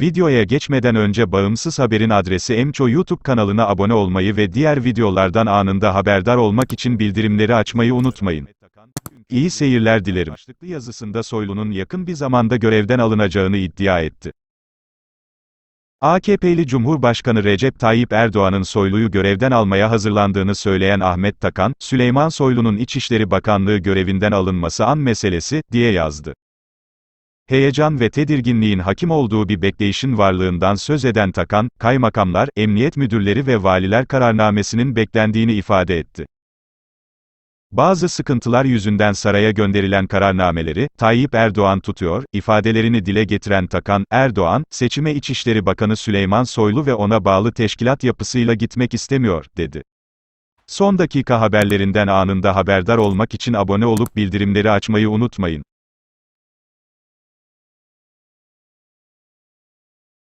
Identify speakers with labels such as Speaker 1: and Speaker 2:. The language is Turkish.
Speaker 1: Videoya geçmeden önce Bağımsız Haber'in adresi Emço YouTube kanalına abone olmayı ve diğer videolardan anında haberdar olmak için bildirimleri açmayı unutmayın. İyi seyirler dilerim. Başlıklı yazısında Soylu'nun yakın bir zamanda görevden alınacağını iddia etti. AKP'li Cumhurbaşkanı Recep Tayyip Erdoğan'ın Soylu'yu görevden almaya hazırlandığını söyleyen Ahmet Takan, Süleyman Soylu'nun İçişleri Bakanlığı görevinden alınması an meselesi, diye yazdı. Heyecan ve tedirginliğin hakim olduğu bir bekleyişin varlığından söz eden Takan, kaymakamlar, emniyet müdürleri ve valiler kararnamesinin beklendiğini ifade etti. Bazı sıkıntılar yüzünden saraya gönderilen kararnameleri, Tayyip Erdoğan tutuyor, ifadelerini dile getiren Takan, Erdoğan, seçime İçişleri Bakanı Süleyman Soylu ve ona bağlı teşkilat yapısıyla gitmek istemiyor, dedi. Son dakika haberlerinden anında haberdar olmak için abone olup bildirimleri açmayı unutmayın.